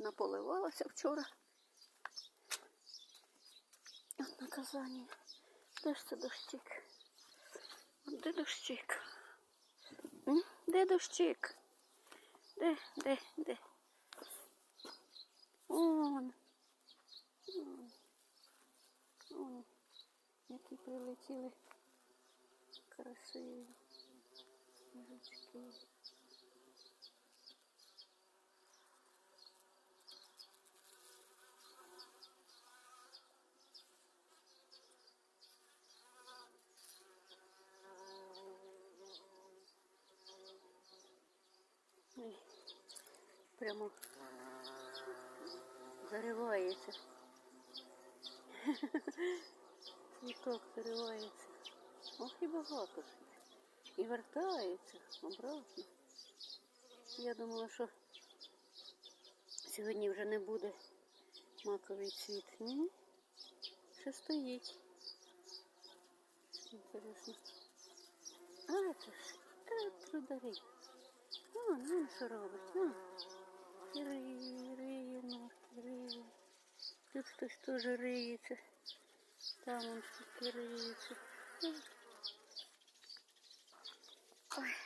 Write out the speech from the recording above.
наполивалася вчора. От наказання. Де ж це дощик? Де дощик? Де дощик? Де, де, де? Он. Он. Он. Які прилетіли красиві жучки. Ой, Прямо заривається. Цвіток заривається. Ох і багато. І вертається обратно. Я думала, що сьогодні вже не буде маковий цвіт. Ні, ще стоїть. Інтересно. А це ж та трударі. О, ну що робить? О, риє, риє, Марк, риє. Тут хтось теж риється. Там он скільки риється.